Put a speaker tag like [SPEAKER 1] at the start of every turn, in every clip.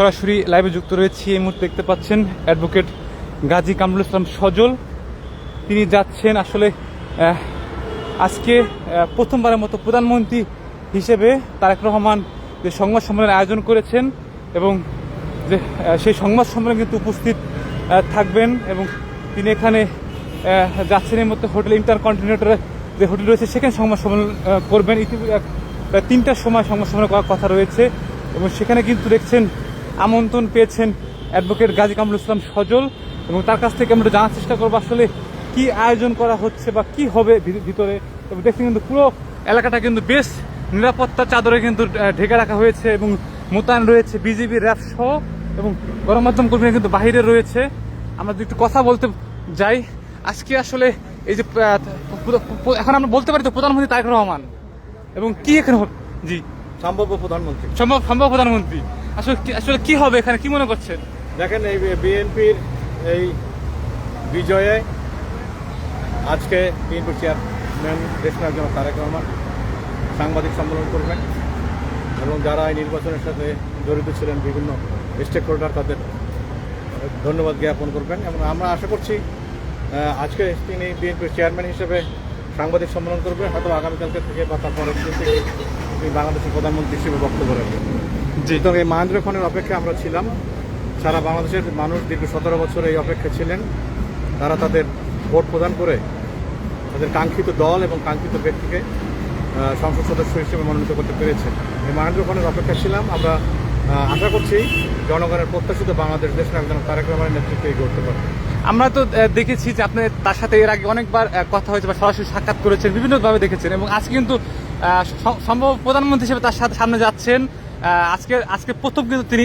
[SPEAKER 1] সরাসরি লাইভে যুক্ত রয়েছি। এই মুহূর্তে দেখতে পাচ্ছেন অ্যাডভোকেট গাজী কামরুল ইসলাম সজল। তিনি যাচ্ছেন আসলে আজকে প্রথমবারের মতো প্রধানমন্ত্রী হিসেবে তারেক রহমান যে সংবাদ সম্মেলনের আয়োজন করেছেন এবং যে সেই সংবাদ সম্মেলনে কিন্তু উপস্থিত থাকবেন এবং তিনি এখানে যাচ্ছেন এই মধ্যে হোটেল ইন্টারকন্টিনেন্টারে যে হোটেল রয়েছে, সেখানে সংবাদ সম্মেলন করবেন। ইতিপূর্বে প্রায় তিনটার সময় সংবাদ সম্মেলন করার কথা রয়েছে এবং সেখানে কিন্তু দেখছেন আমন্ত্রণ পেয়েছেন অ্যাডভোকেট গাজী কামরুল ইসলাম সজল এবং তার কাছ থেকে আমরা জানার চেষ্টা করব আসলে কি আয়োজন করা হচ্ছে বা কি হবে ভিতরে। এবং দেখছি কিন্তু পুরো এলাকাটা কিন্তু বেশ নিরাপত্তা চাদরে কিন্তু ঢেকে রাখা হয়েছে এবং মোতায়েন রয়েছে বিজেপি র্যাব সহ এবং গণমাধ্যম কর্মীরা কিন্তু বাহিরে রয়েছে। আমরা যদি একটু কথা বলতে যাই আজকে আসলে এই যে এখন আমরা বলতে পারি তো প্রধানমন্ত্রী তারেক রহমান এবং কি এখানে জি।
[SPEAKER 2] সম্ভাব্য প্রধানমন্ত্রী।
[SPEAKER 1] সম্ভব সম্ভব প্রধানমন্ত্রী। আসলে আসলে কি হবে এখানে? কি মনে করছেন?
[SPEAKER 2] দেখেন, এই বিএনপির এই বিজয়ে আজকে বিএনপির চেয়ারম্যান দেশনায়ক জনাব তারেক রহমান সাংবাদিক সম্মেলন করবেন এবং যারা এই নির্বাচনের সাথে জড়িত ছিলেন বিভিন্ন স্টেক হোল্ডার তাদের ধন্যবাদ জ্ঞাপন করবেন এবং আমরা আশা করছি আজকে তিনি বিএনপির চেয়ারম্যান হিসেবে সাংবাদিক সম্মেলন করবেন, হয়তো আগামীকালকে থেকে বা তারপরের দিন থেকে তিনি বাংলাদেশের প্রধানমন্ত্রী হিসেবে বক্তব্য রাখবেন। সুতরাং এই মহেন্দ্র খনের অপেক্ষা আমরা ছিলাম। সারা বাংলাদেশের মানুষ দীর্ঘ সতেরো বছর এই অপেক্ষা ছিলেন। তারা তাদের ভোট প্রদান করে তাদের কাঙ্ক্ষিত দল এবং কাঙ্ক্ষিত ব্যক্তিকে সংসদ সদস্য হিসেবে মনোনীত করতে পেরেছেন এই মহেন্দ্র খনের অপেক্ষা ছিলাম। আমরা আশা করছি জনগণের প্রত্যাশিত বাংলাদেশ দেশ নায়ক জনাব তারেক রহমানের নেতৃত্বে এই করতে পারবে
[SPEAKER 1] আমরা তো দেখেছি যে আপনি তার সাথে এর আগে অনেকবার কথা হয়েছে বা সরাসরি সাক্ষাৎ করেছেন বিভিন্নভাবে দেখেছেন এবং আজকে কিন্তু সম্ভব প্রধানমন্ত্রী হিসেবে তার সাথে সামনে যাচ্ছেন। আজকে আজকে প্রথম কিন্তু তিনি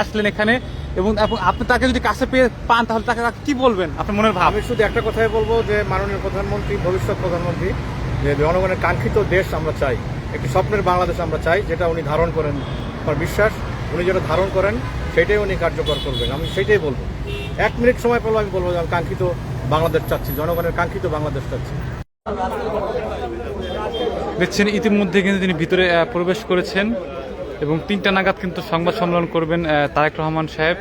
[SPEAKER 1] আসলেন এখানে এবং আপনি তাকে যদি কাছে পেয়ে পান তাহলে তাকে কি বলবেন আপনার মনের ভাব?
[SPEAKER 2] আমি শুধু একটা কথাই বলব যে মাননীয় প্রধানমন্ত্রী ভবিষ্যৎ প্রধানমন্ত্রী যে জনগণের কাঙ্ক্ষিত দেশ আমরা চাই একটি স্বপ্নের বাংলাদেশ আমরা চাই যেটা উনি ধারণ করেন আমার বিশ্বাস উনি যেটা ধারণ করেন সেটাই উনি কার্যকর করবেন। আমি সেটাই বলব। এক মিনিট সময় পেলেও আমি বলব যে আমি কাঙ্ক্ষিত বাংলাদেশ চাচ্ছি জনগণের কাঙ্ক্ষিত বাংলাদেশ চাচ্ছি।
[SPEAKER 1] দেখছেন ইতিমধ্যে কিন্তু তিনি ভিতরে প্রবেশ করেছেন। এবং তিনটা নাগাদ কিন্তু সংবাদ সম্মেলন করবেন তারেক রহমান সাহেব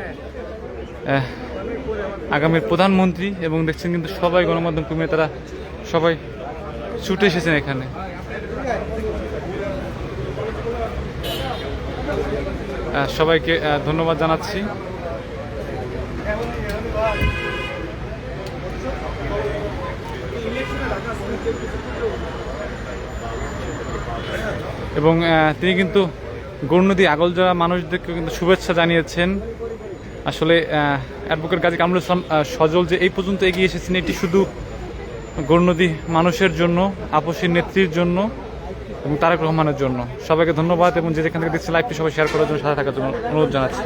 [SPEAKER 1] আগামীর প্রধানমন্ত্রী এবং দেখছেন কিন্তু সবাই গণমাধ্যম কর্মী তারা সবাই ছুটে এসেছেন এখানে। সবাইকে ধন্যবাদ জানাচ্ছি। এবং তিনি কিন্তু গৌরনদী আগলজোড়া মানুষদেরকে কিন্তু শুভেচ্ছা জানিয়েছেন। আসলে অ্যাডভোকেট গাজী কামরুল ইসলাম সজল যে এই পর্যন্ত এগিয়ে এসেছেন, এটি শুধু গৌরনদী মানুষের জন্য আপসী নেত্রীর জন্য এবং তারেক রহমানের জন্য। সবাইকে ধন্যবাদ এবং যে যেখান থেকে দেখছি লাইভটি সবাই শেয়ার করার জন্য সাথে থাকার জন্য অনুরোধ জানাচ্ছি।